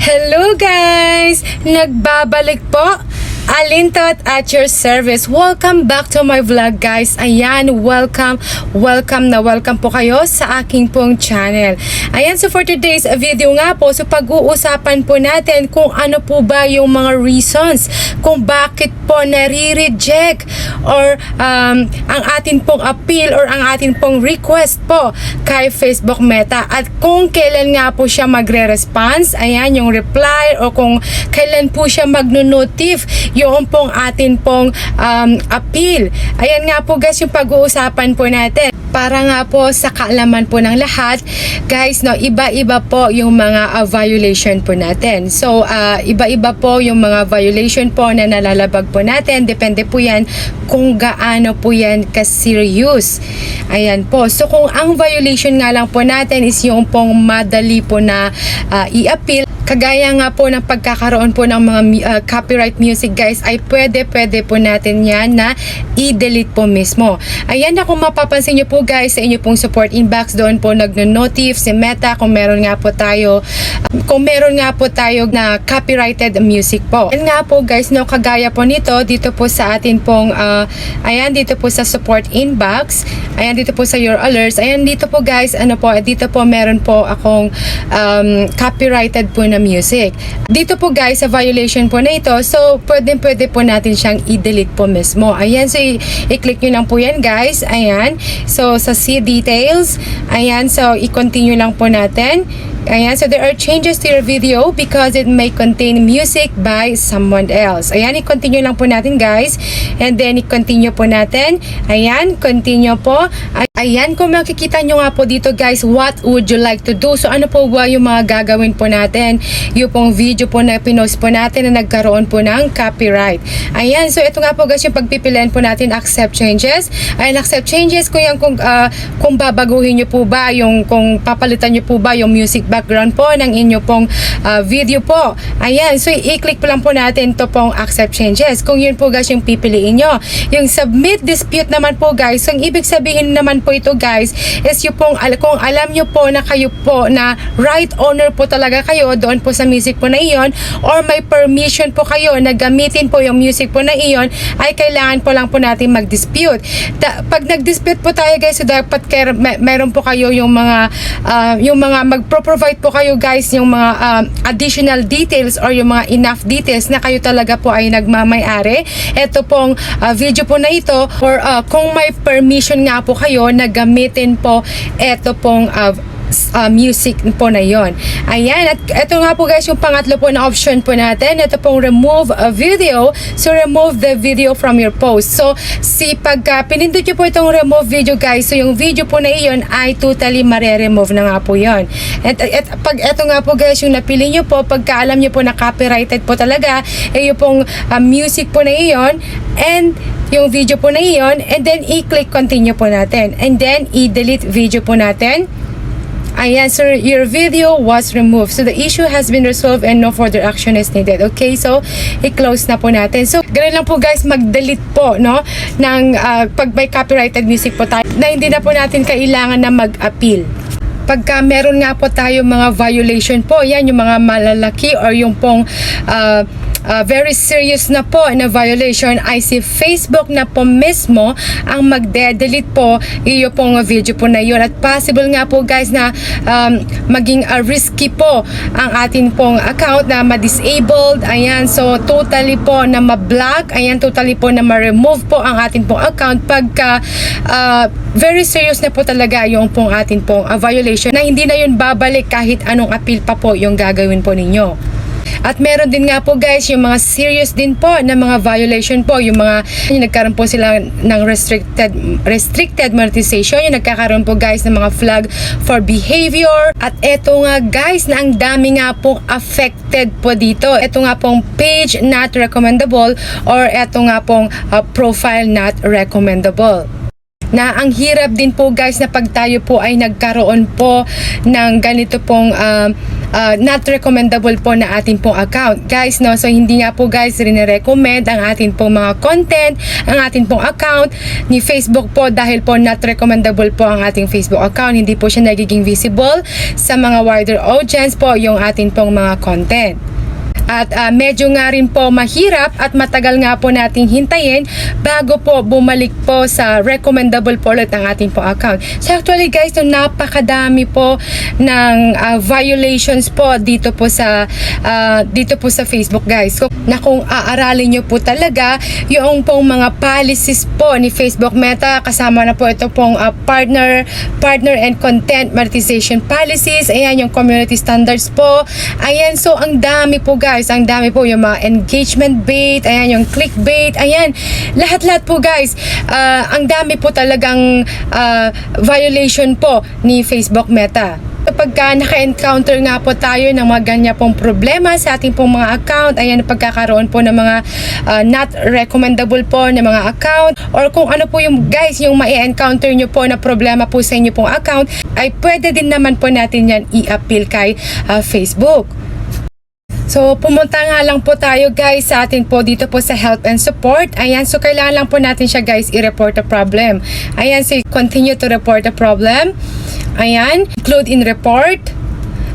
Hello guys! Nagbabalik po Alintot at your service. Welcome back to my vlog guys. Ayan, welcome, welcome na welcome po kayo sa aking pong channel. Ayan, so for today's video nga po, so pag-uusapan po natin kung ano po ba yung mga reasons kung bakit po nare-reject or um, ang atin pong appeal or ang atin pong request po kay Facebook Meta at kung kailan nga po siya magre-response, ayan yung reply o kung kailan po siya magno-notif yung pong atin pong um, appeal. Ayan nga po guys yung pag-uusapan po natin. Para nga po sa kaalaman po ng lahat, guys, no, iba-iba po yung mga uh, violation po natin. So, uh, iba-iba po yung mga violation po na nalalabag po natin. Depende po yan kung gaano po yan ka-serious. Ayan po. So, kung ang violation nga lang po natin is yung pong madali po na uh, i-appeal, kagaya nga po ng pagkakaroon po ng mga uh, copyright music guys ay pwede pwede po natin yan na i-delete po mismo. Ayan na kung mapapansin nyo po guys sa inyo pong support inbox doon po nagno-notif si Meta kung meron nga po tayo kung meron nga po tayo na copyrighted music po. Ayan nga po guys no kagaya po nito dito po sa atin pong uh, ayan dito po sa support inbox ayan dito po sa your alerts ayan dito po guys ano po dito po meron po akong um, copyrighted po na music. Dito po guys sa violation po na ito so pwede pwede po natin siyang i-delete po mismo. Ayan so i-click nyo lang po yan guys. Ayan. So sa see details. Ayan so i-continue lang po natin. Ayan, so there are changes to your video because it may contain music by someone else. Ayan, i-continue lang po natin guys. And then, i-continue po natin. Ayan, continue po. Ay- Ayan, kung makikita nyo nga po dito guys, what would you like to do? So, ano po ba yung mga gagawin po natin? Yung pong video po na pinost po natin na nagkaroon po ng copyright. Ayan, so ito nga po guys yung pagpipilian po natin, accept changes. Ayan, accept changes kung yan, kung, ah, kung babaguhin nyo po ba, yung kung papalitan nyo po ba yung music background po ng inyo pong ah, video po. Ayan, so i-click po lang po natin to pong accept changes. Kung yun po guys yung pipiliin nyo. Yung submit dispute naman po guys, so ang ibig sabihin naman po ito guys, is yung pong, kung alam nyo po na kayo po na right owner po talaga kayo doon po sa music po na iyon, or may permission po kayo na gamitin po yung music po na iyon, ay kailangan po lang po natin mag-dispute. Pag nag-dispute po tayo guys, so dapat may, meron po kayo yung mga, ah, yung mga mag-provide po kayo guys yung mga um, additional details or yung mga enough details na kayo talaga po ay nagmamayari. Ito pong ah, video po na ito or ah, kung may permission nga po kayo na gamitin po ito pong ah, ah, music po na yon. Ayan, at ito nga po guys yung pangatlo po na option po natin. Ito pong remove a video. So, remove the video from your post. So, si pagka pinindot nyo po itong remove video guys, so yung video po na iyon ay totally mare-remove na nga po yon. At, at pag ito nga po guys, yung napili nyo po, pagka alam nyo po na copyrighted po talaga, eh yung pong ah, music po na iyon, and yung video po na iyon, and then i-click continue po natin. And then, i-delete video po natin. Ayan, sir, your video was removed. So, the issue has been resolved and no further action is needed. Okay, so, i-close na po natin. So, ganun lang po guys, mag-delete po, no, ng ah, pag may copyrighted music po tayo, na hindi na po natin kailangan na mag-appeal pagka meron nga po tayo mga violation po, yan yung mga malalaki or yung pong uh, uh, very serious na po na violation ay si Facebook na po mismo ang magde-delete po iyo pong video po na yun. At possible nga po guys na um, maging uh, risky po ang atin pong account na ma-disabled. Ayan, so totally po na ma-block. Ayan, totally po na ma-remove po ang atin pong account pagka uh, very serious na po talaga yung pong atin pong uh, violation na hindi na yun babalik kahit anong appeal pa po yung gagawin po ninyo. At meron din nga po guys yung mga serious din po na mga violation po, yung mga yung nagkaroon po sila ng restricted restricted monetization, yung nagkakaroon po guys ng mga flag for behavior. At eto nga guys na ang dami nga pong affected po dito. Ito nga pong page not recommendable or eto nga pong uh, profile not recommendable. Na ang hirap din po guys na pag tayo po ay nagkaroon po ng ganito pong um, uh, not recommendable po na ating pong account. Guys, no, so hindi nga po guys rin-recommend ang ating pong mga content, ang ating pong account ni Facebook po dahil po not recommendable po ang ating Facebook account. Hindi po siya nagiging visible sa mga wider audience po yung ating pong mga content. At ah, medyo nga rin po mahirap at matagal nga po nating hintayin bago po bumalik po sa recommendable po ulit ang ating po account. So actually guys, no, napakadami po ng ah, violations po dito po sa ah, dito po sa Facebook guys. So, na kung aaralin nyo po talaga yung pong mga policies po ni Facebook Meta kasama na po ito pong ah, partner partner and content monetization policies. Ayan yung community standards po. Ayan so ang dami po guys, ang dami po yung mga engagement bait, ayan yung clickbait, ayan. Lahat-lahat po guys, ah, ang dami po talagang ah, violation po ni Facebook Meta. Kapag ka naka-encounter nga po tayo ng mga ganyan pong problema sa ating pong mga account, ayan, pagkakaroon po ng mga ah, not recommendable po ng mga account, or kung ano po yung guys, yung ma-encounter nyo po na problema po sa inyo pong account, ay pwede din naman po natin yan i-appeal kay ah, Facebook. So, pumunta nga lang po tayo guys sa atin po dito po sa help and support. Ayan, so kailangan lang po natin siya guys i-report a problem. Ayan, so continue to report a problem. Ayan, include in report.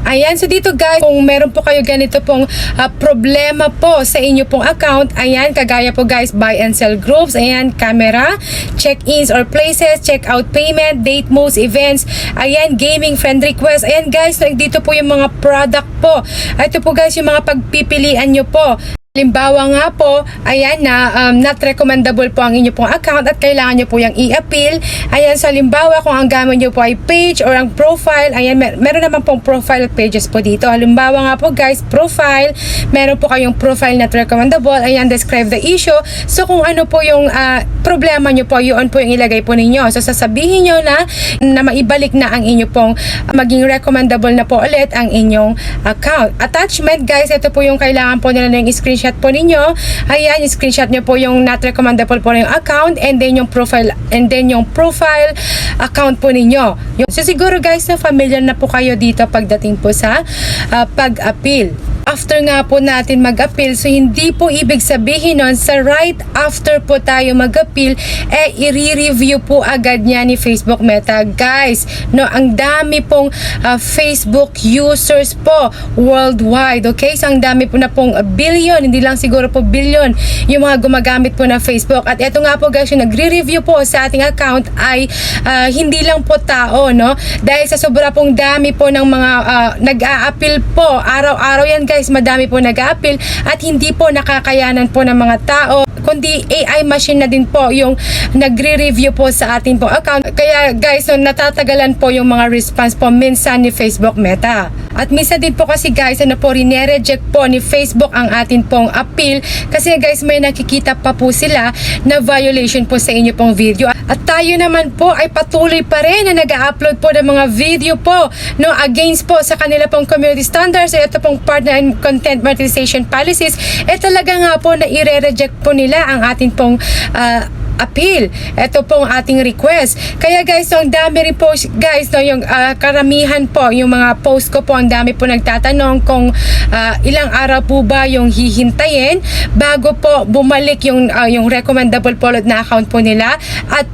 Ayan, so dito guys, kung meron po kayo ganito pong ah, problema po sa inyo pong account, ayan, kagaya po guys, buy and sell groups, ayan, camera, check-ins or places, check-out payment, date modes, events, ayan, gaming, friend request, ayan guys, so dito po yung mga product po. Ito po guys, yung mga pagpipilian nyo po. Halimbawa nga po, ayan na um, not recommendable po ang inyo pong account at kailangan nyo po yung i-appeal. Ayan, so halimbawa kung ang gamit nyo po ay page or ang profile, ayan, mer- meron naman pong profile pages po dito. Halimbawa nga po guys, profile, meron po kayong profile not recommendable, ayan, describe the issue. So kung ano po yung ah, problema nyo po, yun po yung ilagay po ninyo. So sasabihin nyo na na maibalik na ang inyo pong maging recommendable na po ulit ang inyong account. Attachment guys, ito po yung kailangan po nila ng screenshot po ninyo. Ayan, screenshot nyo po yung not recommendable po yung account and then yung profile and then yung profile account po ninyo. So siguro guys na familiar na po kayo dito pagdating po sa ah, pag-appeal after nga po natin mag-appeal, so hindi po ibig sabihin nun sa right after po tayo mag-appeal, eh i-review po agad niya ni Facebook Meta. Guys, no, ang dami pong ah, Facebook users po worldwide, okay? So ang dami po na pong billion, hindi lang siguro po billion yung mga gumagamit po ng Facebook. At eto nga po guys, yung nagre-review po sa ating account ay ah, hindi lang po tao, no? Dahil sa sobra pong dami po ng mga ah, nag-a-appeal po, araw-araw yan guys, madami po nag-a-appeal at hindi po nakakayanan po ng mga tao kundi AI machine na din po yung nagre-review po sa ating po account. Kaya guys, no, natatagalan po yung mga response po minsan ni Facebook Meta. At minsan din po kasi guys, ano po, reject po ni Facebook ang atin pong appeal kasi guys, may nakikita pa po sila na violation po sa inyo pong video. At tayo naman po ay patuloy pa rin na nag-upload po ng mga video po no against po sa kanila pong community standards at ito pong partner and content monetization policies eh talaga nga po na i-reject po nila ang atin pong ah, appeal. Ito pong ating request. Kaya guys, so ang dami rin po guys, no, yung ah, karamihan po, yung mga post ko po, ang dami po nagtatanong kung ah, ilang araw po ba yung hihintayin bago po bumalik yung ah, yung recommendable ulit na account po nila at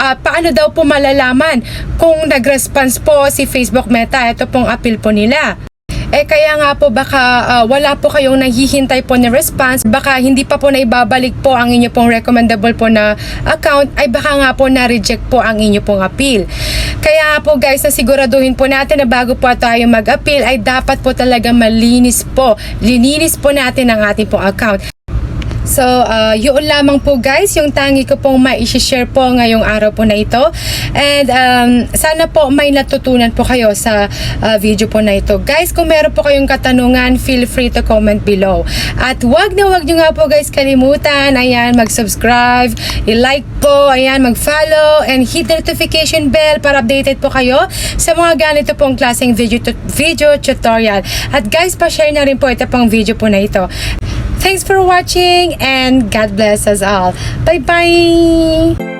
ah, paano daw po malalaman kung nag-response po si Facebook Meta ito pong appeal po nila. Eh kaya nga po baka ah, wala po kayong naghihintay po na response, baka hindi pa po na ibabalik po ang inyo pong recommendable po na account, ay baka nga po na-reject po ang inyo pong appeal. Kaya po guys, na siguraduhin po natin na bago po tayo mag-appeal ay dapat po talaga malinis po. Lininis po natin ang ating pong account. So, uh, yun lamang po guys, yung tangi ko pong ma-share po ngayong araw po na ito. And um, sana po may natutunan po kayo sa uh, video po na ito. Guys, kung meron po kayong katanungan, feel free to comment below. At wag na wag nyo nga po guys kalimutan, ayan, mag-subscribe, i-like po, ayan, mag-follow, and hit the notification bell para updated po kayo sa mga ganito pong klaseng video, video tutorial. At guys, pa-share na rin po ito pong video po na ito. Thanks for watching and God bless us all. Bye-bye!